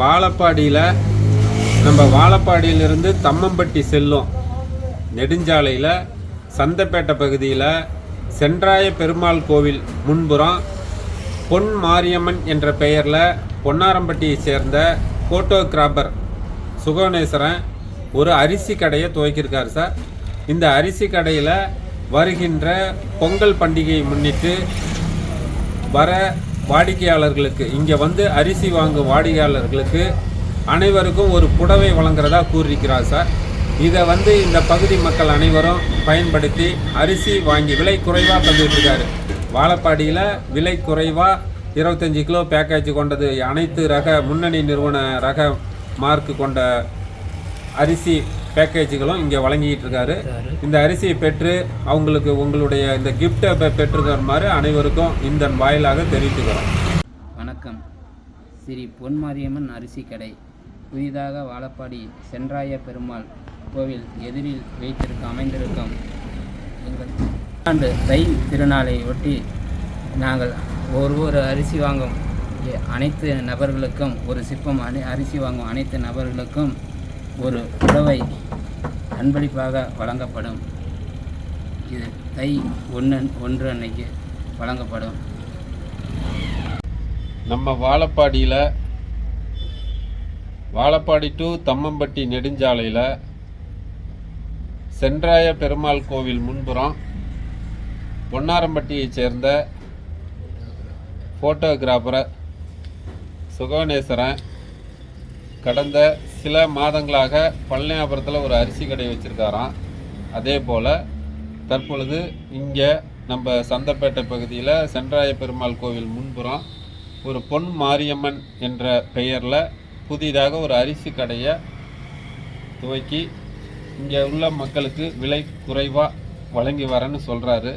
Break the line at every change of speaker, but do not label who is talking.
வாழப்பாடியில் நம்ம வாழப்பாடியிலிருந்து தம்மம்பட்டி செல்லும். நெடுஞ்சாலையில் சந்தப்பேட்டை பகுதியில் சென்றாய பெருமாள் கோவில் முன்புறம் பொன் மாரியம்மன் என்ற பெயரில் பொன்னாரம்பட்டியை சேர்ந்த ஃபோட்டோகிராஃபர் சுகவனேஸ்வரன் ஒரு அரிசி கடையை துவக்கியிருக்காரு சார். இந்த அரிசி கடையில் வருகின்ற பொங்கல் பண்டிகையை முன்னிட்டு வர வாடிக்கையாளர்களுக்கு இங்கே வந்து அரிசி வாங்கும் வாடிக்கையாளர்களுக்கு அனைவருக்கும் ஒரு புடவை வழங்குறதா கூறியிருக்கிறார் சார். இதை வந்து இந்த பகுதி மக்கள் அனைவரும் பயன்படுத்தி அரிசி வாங்கி விலை குறைவாக தந்துட்டுருக்காரு. வாழப்பாடியில் விலை குறைவாக இருபத்தஞ்சி கிலோ பேக்கேஜ் கொண்டது அனைத்து ரக முன்னணி நிறுவன ரக மார்க்கு கொண்ட அரிசி பேக்கேஜுகளும் இங்கே வழங்கிட்டு இருக்காரு. இந்த அரிசியை பெற்று அவங்களுக்கு உங்களுடைய இந்த கிஃப்டை பெற்றுக்கருமாறு அனைவருக்கும் இந்த வாயிலாக தெரிவித்துக்கிறோம்.
வணக்கம். ஸ்ரீ பொன்மாரியம்மன் அரிசி கடை புதிதாக வாழப்பாடி சென்றாய பெருமாள் கோவில் எதிரில் வைத்திருக்க அமைந்திருக்கும். எங்கள் ஆண்டு தை திருநாளை ஒட்டி நாங்கள் ஒரு ஒரு அரிசி வாங்கும். அனைத்து நபர்களுக்கும் ஒரு சிப்பம் அனை அரிசி வாங்கும் அனைத்து நபர்களுக்கும் ஒரு புடவை அன்பளிப்பாக வழங்கப்படும். இது தை ஒன்று ஒன்று அன்னைக்கு வழங்கப்படும்.
நம்ம வாழப்பாடியில் வாழப்பாடி டு தம்மம்பட்டி நெடுஞ்சாலையில் சென்றாய பெருமாள் கோவில் முன்புறம் பொன்னாரம்பட்டியைச் சேர்ந்த ஃபோட்டோகிராஃபரை சுகவனேஸ்வரன் கடந்த சில மாதங்களாக பழனியாபுரத்தில் ஒரு அரிசி கடை வச்சுருக்காராம். அதே போல் தற்பொழுது இங்கே நம்ம சந்தப்பேட்டை பகுதியில் சென்றாய பெருமாள் கோவில் முன்புறம் ஒரு பொன் மாரியம்மன் என்ற பெயரில் புதிதாக ஒரு அரிசி கடையை துவக்கி இங்கே உள்ள மக்களுக்கு விலை குறைவாக வழங்கி வரேன்னு சொல்கிறாரு